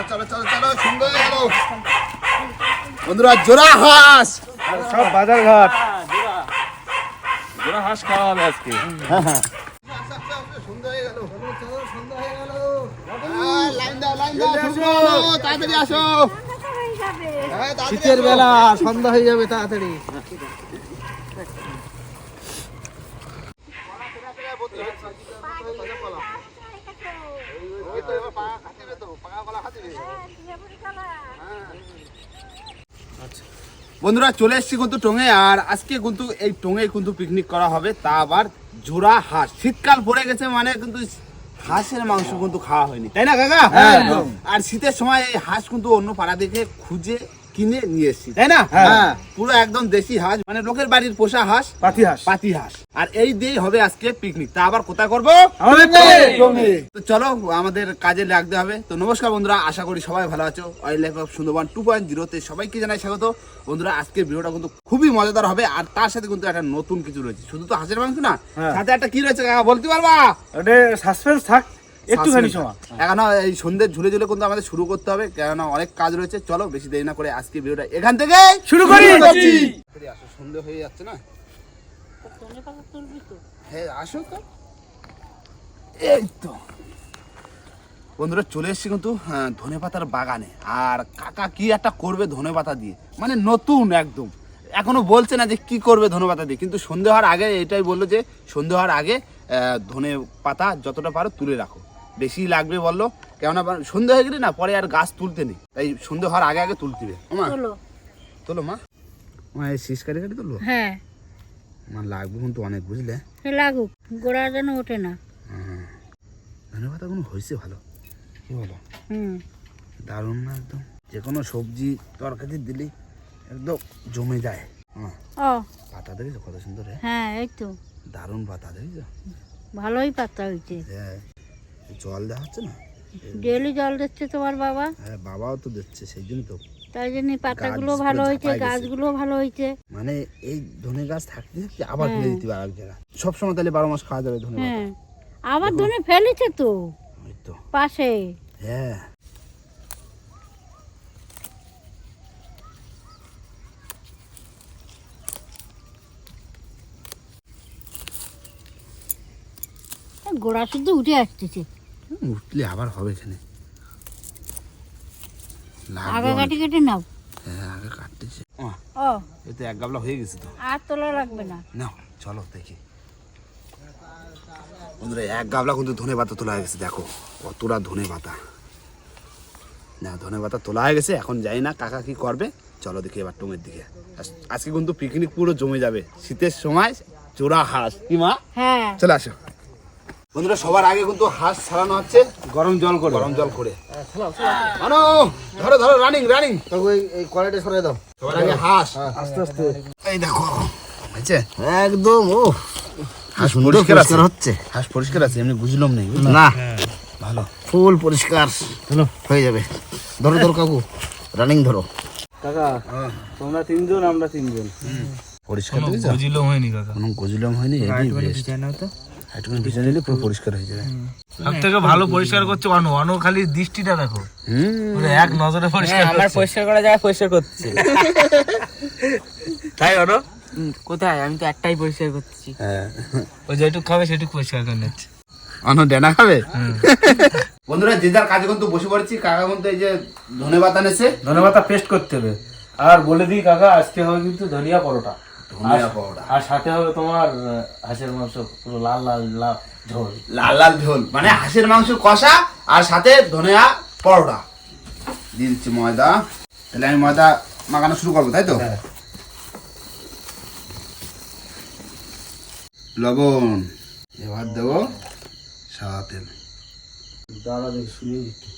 চলো চলো চলো চলো সুন্দর হয়ে বন্ধুরা জোড়া হাঁস। সব বাজার ঘাট। জোড়া হাঁস খাওয়া হবে আজকে। হয়ে হয়ে। হ্যাঁ, শীতের বেলা সন্ধ্যা হয়ে যাবে তাড়াতাড়ি। বন্ধুরা চলে এসছি কিন্তু টোঙে আর আজকে কিন্তু এই টোঙে কিন্তু পিকনিক করা হবে। তা আবার জোড়া হাঁস। শীতকাল পড়ে গেছে মানে কিন্তু হাঁসের মাংস কিন্তু খাওয়া হয়নি। তাই না কাকা? হ্যাঁ, আর শীতের সময় এই হাঁস কিন্তু অন্য পাড়া দেখে খুঁজে কিনে নিয়ে এসেছি। তাই না? হ্যাঁ। হ্যাঁ। পুরো একদম দেশি হাঁস মানে লোকের বাড়ির পোষা হাঁস পাতি হাঁস। পাতি হাঁস। আর এই দিয়েই হবে আজকে পিকনিক তা আবার কোথায় করব? তো চলো আমাদের কাজে লাগতে হবে। তো নমস্কার বন্ধুরা আশা করি সবাই ভালো আছো। Wild life of Sundarban two point জিরোতে সবাইকে জানাই স্বাগত। বন্ধুরা আজকের ভিডিওটা কিন্তু খুবই মজাদার হবে। আর তার সাথে কিন্তু একটা নতুন কিছু রয়েছে। শুধু তো হাঁসের মাংস না হ্যাঁ। সাথে একটা কি রয়েছে কাকা বলতে পারবা? সাসপেন্স থাক। একটুখানি সময়। এখন এই সন্ধ্যে ঝুলে ঝুলে কিন্তু আমাদের শুরু করতে হবে কেননা অনেক কাজ রয়েছে। চলো বেশি দেরি না করে আজকে ভিডিওটা এখান থেকে শুরু করি। সন্ধ্যে হয়ে যাচ্ছে না? হ্যাঁ আসো তো। এই তো। বন্ধুরা চলে এসেছি কিন্তু ধনে পাতার বাগানে। আর কাকা কি একটা করবে ধনে পাতা দিয়ে? মানে নতুন একদম। এখনও বলছে না যে কি করবে ধনে পাতা দিয়ে কিন্তু সন্ধে হওয়ার আগে এটাই বলল যে সন্ধে হওয়ার আগে ধনে পাতা যতটা পারো তুলে রাখো। বেশি লাগবে বলল। কেননা বা- সন্ধে হয়ে গেলে না পরে আর গাছ তুলতে নেই। তাই সন্ধে হওয়ার আগে আগে তুলতে হবে। মা তোলো। মা। মা এই শীষ কাটি কাটি তুলবো হ্যাঁ। মা লাগবে কিন্তু অনেক বুঝলে? লাগুক। গোড়া যেন ওঠে না। ধনে পাতাগুলো হয়েছে ভালো? কি বলো? হুম। দারুণ না একদম? যে কোনো সবজি তরকারি দিলে একদম জমে যায়। হ্যাঁ ও। পাতা দেখেছ কত সুন্দর হ্যাঁ এই তো। দারুণ পাতা দেখেছ? ভালোই পাতা হয়েছে। হ্যাঁ। জল দেওয়া হচ্ছে না? ডেলি জল দিচ্ছে তোমার বাবা। হ্যাঁ বাবাও তো দিচ্ছে সেই জন্য তো। তাই জন্য পাতাগুলো ভালো হয়েছে গাছগুলো ভালো হয়েছে। মানে এই ধনে গাছ থাকতে থাকতে আবার হ্যাঁ। ফেলে দিতে আরেক জায়গায়। সবসময় তাহলে বারো মাস খাওয়া যাবে ধনে হ্যাঁ। আবার ধনে ফেলেছে তো? পাশে। হ্যাঁ। গোড়া শুধু উঠে আসতেছে। উঠলে আবার হবে এখানে। আগা কাটি কেটে নাও। হ্যাঁ আগে কাটতেছে। ও এক গাবলা হয়ে গেছে তো। আর তোলা লাগবে না। নাও চলো দেখি। বন্ধুরা এক গাবলা কিন্তু ধনে পাতা তোলা হয়ে গেছে দেখো। কতটা ধনে পাতা। না ধনে পাতা তোলা হয়ে গেছে এখন যাই না কাকা কি করবে। চলো দেখি এবার টমের দিকে। আজ- আজকে কিন্তু পিকনিক পুরো জমে যাবে। শীতের সময় চোরা হাঁস। কি মা? হ্যাঁ। চলে আসো। বন্ধুরা সবার আগে কিন্তু হাঁস ছাড়ানো হচ্ছে। গরম জল করে। গরম জল করে। আনো ধরো ধরো রানিং রানিং এই কড়াইটা সরিয়ে দাও। সবার আগে হাঁস। আস্তে আস্তে। এই দেখো। হয়েছে? একদম ও হাঁস পরিষ্কার আছে। হচ্ছে। হাঁস পরিষ্কার আছে এমনি বুঝলাম নেই না। ভালো। ফুল পরিষ্কার। চলো। হয়ে যাবে। ধরো ধরো কাকু। রানিং ধরো। কাকা তোমরা তিনজন আমরা তিনজন। পরিষ্কার দেখেছ হয়নি কাকা। কোনো গজিলাম হয়নি এটাই বেস্ট একটুখানি ভিজে নিলে পুরো পরিষ্কার হয়ে যাবে। সব থেকে ভালো পরিষ্কার করছে অনু অনু খালি দৃষ্টিটা দেখো। এক নজরে পরিষ্কার আমার পরিষ্কার করা যায় পরিষ্কার করছে। তাই অনু? কোথায়? আমি তো একটাই পরিষ্কার করতেছি হ্যাঁ। ও যেটুক খাবে সেটুক পরিষ্কার করে নিচ্ছে। অন্য ডেনা খাবে? বন্ধুরা যে যার কাজে কিন্তু বসে পড়েছি কাকা কিন্তু এই যে ধনে পাতা নেছে। ধনে পাতা পেস্ট করতে হবে। আর বলে দিই কাকা আজকে হবে কিন্তু ধনিয়া পরোটা। আর- সাথে হবে তোমার হাঁসের মাংস পুরো লাল লাল লাল ঝোল। লাল লাল ঝোল। মানে হাঁসের মাংস কষা আর সাথে ধনিয়া পরোটা। দিয়ে দিচ্ছি ময়দা। তাহলে আমি ময়দা মাখানো শুরু করব তাই তো? হ্যাঁ। লবণ। এবার দেবো সাদা তেল। দাঁড়া দেখি দিচ্ছি।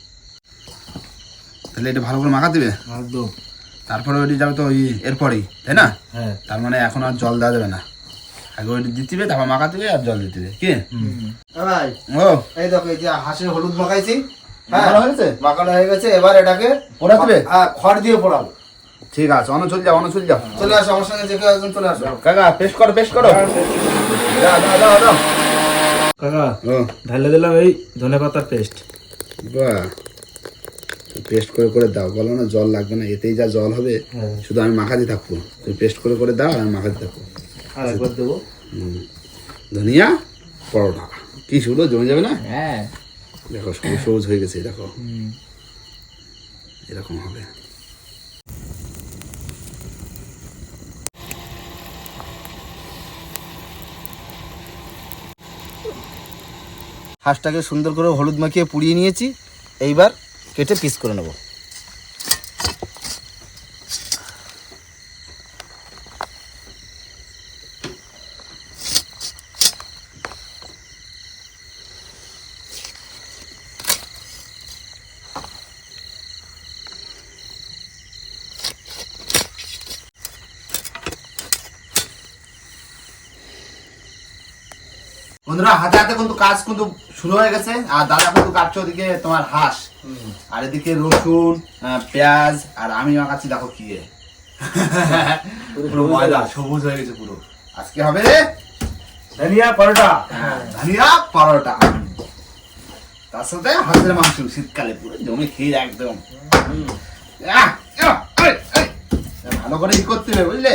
তাহলে এটা ভালো করে মাখা দিবে? একদম। তারপরে ওইটি যাবে তো ওই এরপরেই তাই না? হ্যাঁ। তার মানে এখন আর জল দেওয়া যাবে না। আগে ওইটি দিতে হবে তারপর মাখা দিবে আর জল দিতে হবে কি? ভাই ও। এই দেখো এই যে হাঁসের হলুদ মাখাইছি হ্যাঁ? ভালো হয়েছে? মাখানো হয়ে গেছে এবার এটাকে পোড়া দিবে? হ্যাঁ খড় দিয়ে পোড়াবো। ঠিক আছে অন্য চল যাও অন্য চল যাও। চলে আসো আমার সঙ্গে যে কেউ একজন চলে আসো। কাকা পেশ করো পেশ করো। দাও দাও দাও কাকা ও। ঢালে দিলাম এই ধনে পাতার পেস্ট বাহ। পেস্ট করে করে দাও। বলো না জল লাগবে না এতেই যা জল হবে শুধু আমি মাখাতে থাকব। তুমি পেস্ট করে করে দাও আর আমি মাখাতে থাকব। আর একবার দেবো। ধনিয়া পরোটা। কি শুধু জমে যাবে না? হ্যাঁ। দেখো সবুজ সবুজ হয়ে গেছে দেখো। এরকম হবে। হাঁসটাকে সুন্দর করে হলুদ মাখিয়ে পুড়িয়ে নিয়েছি। এইবার কেটে পিস করে নেব। বন্ধুরা হাতে হাতে কিন্তু কাজ কিন্তু শুরু হয়ে গেছে। আর দাদা কিন্তু কাটছে ওদিকে তোমার হাঁস। আর এদিকে রসুন পেঁয়াজ আর আমি মাখাচ্ছি দেখো কি। পুরো ময়দা। সবুজ হয়ে গেছে পুরো। আজকে হবে ধনিয়া পরোটা। ধনিয়া পরোটা। তার সাথে হাঁসের মাংস শীতকালে পুরো জমে খেয়ে একদম। ভালো করে ই করতে হবে বুঝলে?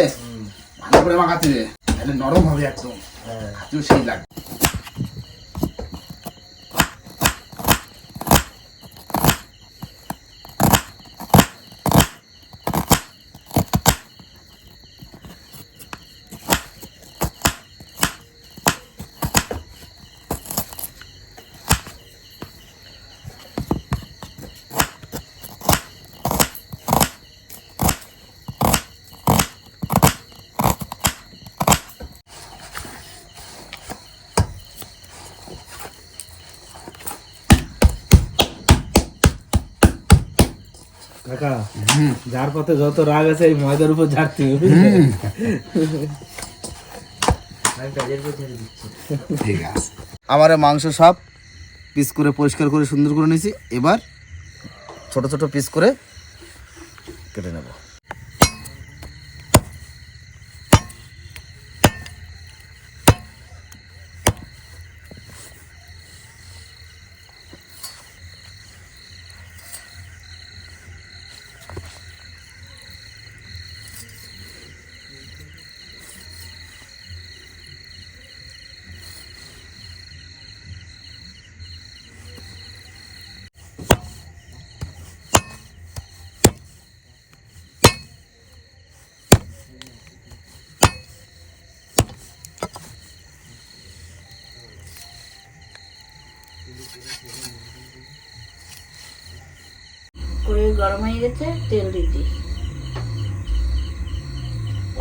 ভালো করে মাখাতে হবে। তাহলে নরম হবে একদম। হাতেও সেই লাগবে কাকা যার পথে যত রাগ আছে এই ময়দার উপর ঝাড়তে হবে। ঠিক আছে। আমার মাংস সব পিস করে পরিষ্কার করে সুন্দর করে নিয়েছি। এবার ছোট ছোট পিস করে কেটে নেব। গরম হয়ে গেছে তেল দিয়ে দিই।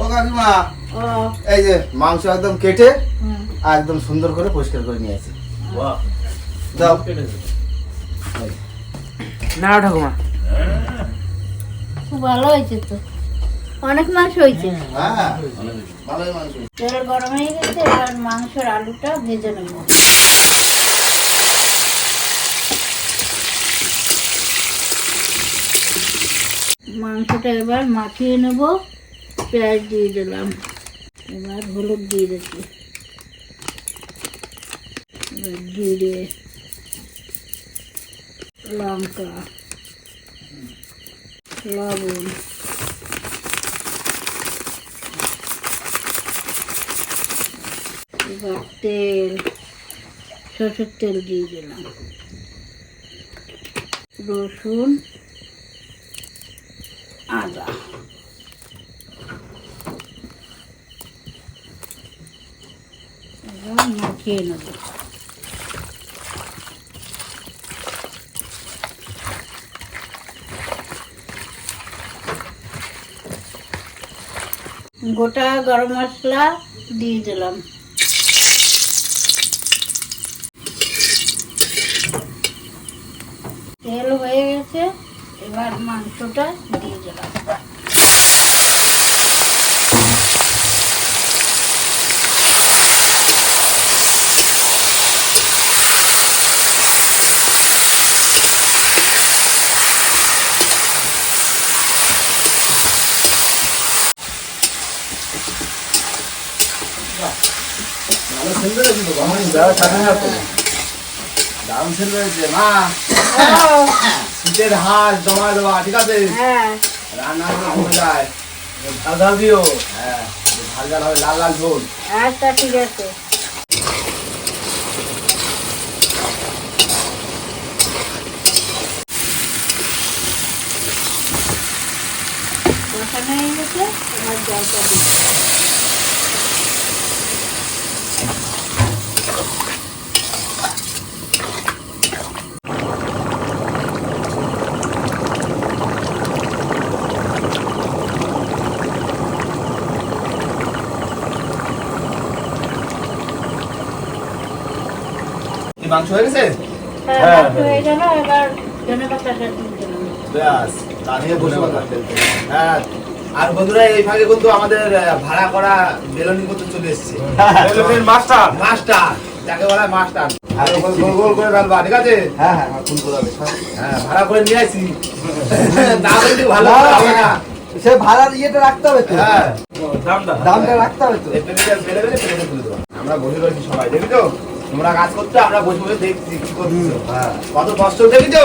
ও কাকিমা ও। এই যে মাংস একদম কেটে একদম সুন্দর করে পরিষ্কার করে নিয়ে আসি। দাও। না ঠাকুমা। খুব ভালো হয়েছে তো। অনেক মাংস হয়েছে। হ্যাঁ ভালোই মাংস তেল গরম হয়ে গেছে এবার মাংসের আলুটা ভেজে নেব। মাংসটা এবার মাখিয়ে নেব, পেঁয়াজ দিয়ে দিলাম। এবার হলুদ দিয়ে দিচ্ছি। এবার জিরে লঙ্কা, লবণ, এবার তেল, সরষের তেল দিয়ে দিলাম। রসুন মাখিয়ে নেব। গোটা গরম মশলা দিয়ে দিলাম। তেল হয়ে গেছে এবার মাংসটা দিয়ে দিলাম। দারুণ সেল হয়েছে মা শীতের হাঁস জমা দেওয়া ঠিক আছে হ্যাঁ রান্না করে যায় ঝাল ঝাল দিও হ্যাঁ ঝাল ঝাল হবে লাল লাল ঝোল আচ্ছা ঠিক আছে বসানো হয়ে গেছে এবার জলটা দিই মাংস হয়ে গেছে? হ্যাঁ হয়ে গেল এবার ধনে পাতাটা ব্যাস তাহলে বসে হ্যাঁ। আর বন্ধুরা এই ফাঁকে কিন্তু আমাদের ভাড়া করা বেলনি চলে এসেছে। মাস্টার মাস্টার যাকে বলা মাস্টার আর গোল গোল গোল করে রাখবা ঠিক আছে? হ্যাঁ হ্যাঁ ফুল করে হ্যাঁ ভাড়া করে নিয়ে আসি। না বলতে ভালো হবে না। সে ভাড়ার ইয়েটা রাখতে হবে তো। হ্যাঁ। দামটা দামটা রাখতে হবে তো। আমরা বসে রয়েছি সবাই দেখি তো তোমরা কাজ করছ আমরা বসে বসে দেখছি কি করছ। হ্যাঁ কত কষ্ট দেখেছ?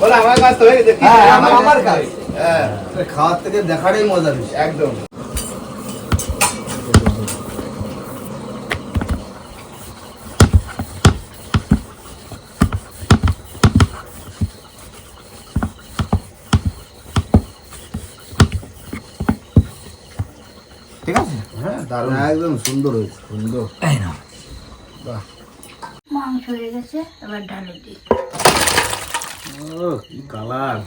বলে আমার কাজ তো হয়ে গেছে। হ্যাঁ, আমার- আমার কাজ। হ্যাঁ খাওয়ার থেকে দেখারই মজা বেশি। একদম। দারুণ। একদম সুন্দর হয়েছে সুন্দর মাংস হয়ে গেছে এবার ঢালে দিই। ও কি কালার।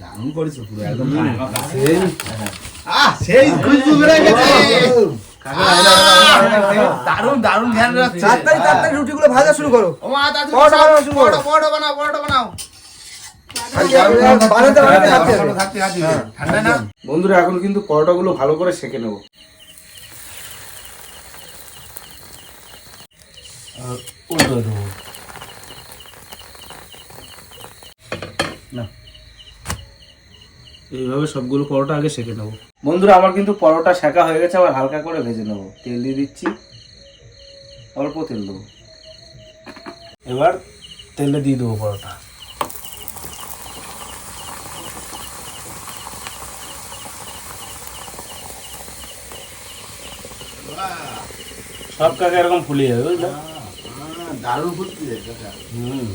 দারুণ করেছ পুরো একদম আহ সেই খুশবু বেড়ে গেছে। দারুণ। দারুণ ধ্যান রাখছে। তাড়াতাড়ি তাড়াতাড়ি রুটিগুলো ভাজা শুরু করো। ও মা তাড়াতাড়ি পরোটা বানানো শুরু করো। পরোটা পরোটা বানাও পরোটা বানাও। বানাতে বানাতে খাচ্ছে এখনও থাকতে খাচ্ছি ঠান্ডা না? বন্ধুরা এখন কিন্তু পরোটাগুলো ভালো করে সেকে নেব। উল্টো দেবো। না। এইভাবে সবগুলো পরোটা আগে সেকে নেব। বন্ধুরা, আমার কিন্তু পরোটা সেকা হয়ে গেছে, আবার হালকা করে ভেজে নেব। তেল দিয়ে দিচ্ছি। অল্প তেল দেবো। এবার তেলে দিয়ে দেবো পরোটা। সব কাকে এরকম ফুলে যাবে, বুঝলে? দারুণ ফুটছে হুম।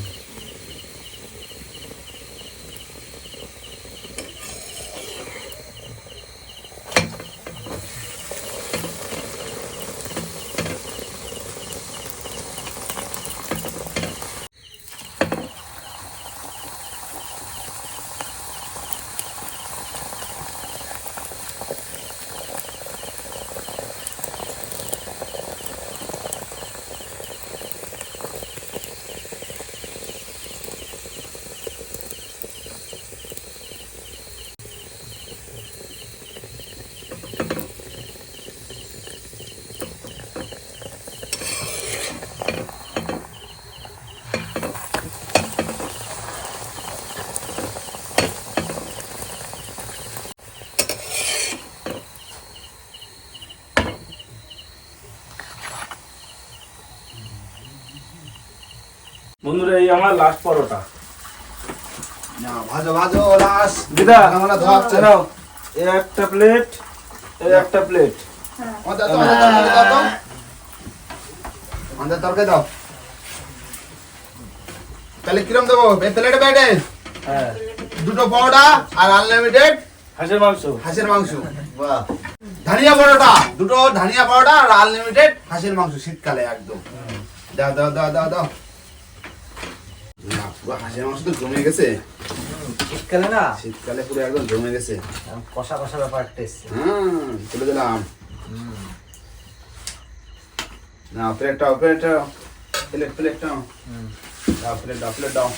বন্ধুরা এই আমার লাস্ট পরোটা। ভাজো ভাজো দিদা আমরা ধোয়াচ্ছে নাও এই একটা প্লেট এই একটা প্লেট আমাদের তরকারি দাও। তাহলে কিরম দেবো? প্লেটে হ্যাঁ। দুটো পরোটা আর আনলিমিটেড হাঁসের মাংস। হাঁসের মাংস। বাহ। ধানিয়া পরোটা। দুটো ধানিয়া পরোটা আর আনলিমিটেড হাঁসের মাংস শীতকালে একদম। দাও দাও দাও দাও দাও। হাঁসের মাংস তো জমে গেছে। শীতকালে না? শীতকালে পুরো একদম জমে গেছে। কষা কষা ব্যাপারটা এসছে। হুম তুলে দিলাম। না প্লেটটা প্লেটটা প্লেট প্লেটটা দাও প্লেট দাও প্লেট দাও।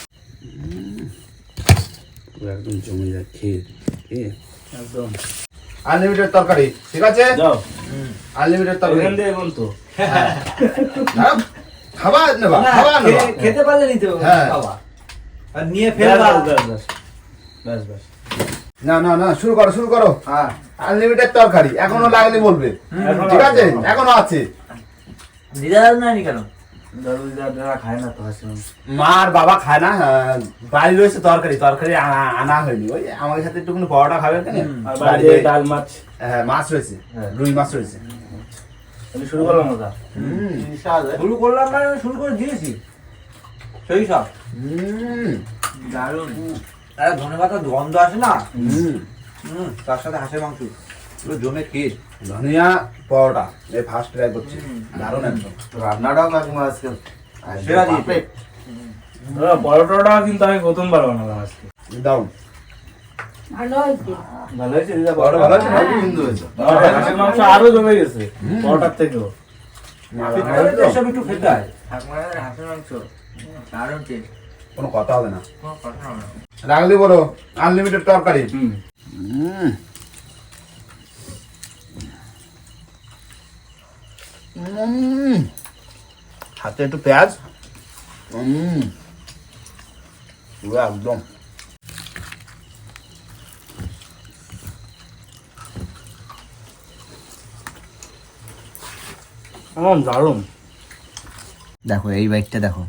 পুরো একদম জমে যায় ক্ষীর একদম। আনলিমিটেড তরকারি ঠিক আছে? যাও। আনলিমিটেড তরকারি। এখান দিয়ে এখন তো খাবার নেবা খাবার নেবা। খেতে পারলে নিতে হ্যাঁ। বাবা। আর নিয়ে ফেলবা। না না না শুরু করো শুরু করো। হ্যাঁ। আনলিমিটেড তরকারি এখনও লাগলে বলবে। ঠিক আছে? এখনও। আছে। দিদা কেন? না তো হাসি মাংস মা আর বাবা খায় না বাড়ি রয়েছে তরকারি তরকারি আনা- হয়নি। ওই আমাদের সাথে একটু পরোটা খাবে কেন? ডাল মাছ। হ্যাঁ মাছ রয়েছে হ্যাঁ। রুই মাছ রয়েছে। শুরু করলাম দাদা শুরু করলাম না শুরু করে দিয়েছি। সেই সব হুম। দারুণ। আরে ধনে পাতার গন্ধ আসে না? হুম। হুম তার সাথে হাঁসের মাংস। পুরো জমে খেয়ে ধনিয়া পরোটা এই ফার্স্ট ট্রাই করছি। দারুণ একদম। রান্নাটাও কাকিমা আজকে সেরা দিয়েছে। পরোটাটা কিন্তু আমি প্রথমবার বানালাম আজকে। আছে মাংস আরও জমে গেছে পরোটার থেকেও। হয়। হাঁসের মাংস। দারুণ টেস্ট কোনো কথা হবে না। কোনো কথা হবে না। রাখলি বলো আনলিমিটেড তরকারি? হুম। হুম। হাতে একটু পেঁয়াজ। উম। পুরো একদম। দারুণ। দেখো এই বাইকটা দেখো।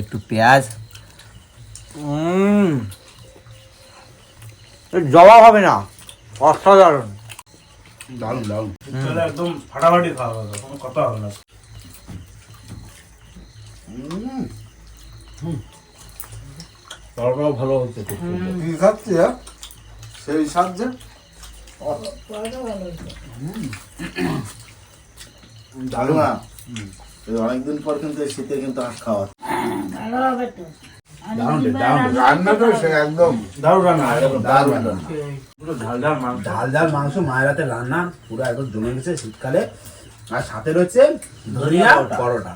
একটু পেঁয়াজ। জবাব হবে না অসাধারণ। দারুণ দারুণ। একদম ফাটাফাটি খাওয়া হবে কোনো কথা হবে না। ভালো হচ্ছে। কি খাচ্ছে হ্যাঁ? সেই সাহায্যে দারুণ। অনেকদিন পর কিন্তু শীতে কিন্তু হাঁস খাওয়া ভালো হবে তো দারুণ অনেকদিন দারুণ পরে রান্না একদম দারুণ রান্না। একদম ঝাল ঝাল ঝাল ঝাল মাংস মায়ের হাতে রান্না পুরো একদম জমে গেছে শীতকালে। আর সাথে রয়েছে ধনিয়া পরোটা।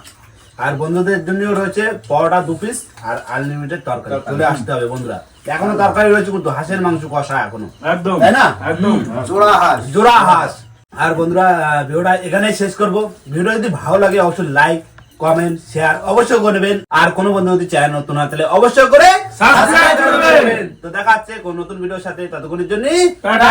আর বন্ধুদের জন্য রয়েছে পরোটা দু পিস আর আনলিমিটেড তরকারি। চলে আসতে হবে বন্ধুরা। এখনও তরকারি রয়েছে কিন্তু হাঁসের মাংস কষা এখনও। একদম তাই না? একদম। জোড়া হাঁস। জোড়া হাঁস। আর বন্ধুরা ভিডিওটা এখানেই শেষ করব। ভিডিও যদি ভালো লাগে অবশ্যই লাইক কমেন্ট শেয়ার অবশ্যই করবেন আর কোনো বন্ধু যদি চায় নতুন হয় তাহলে অবশ্যই করে করবেন। তো দেখা হচ্ছে কোন নতুন ভিডিওর সাথে ততক্ষণের জন্য টাটা।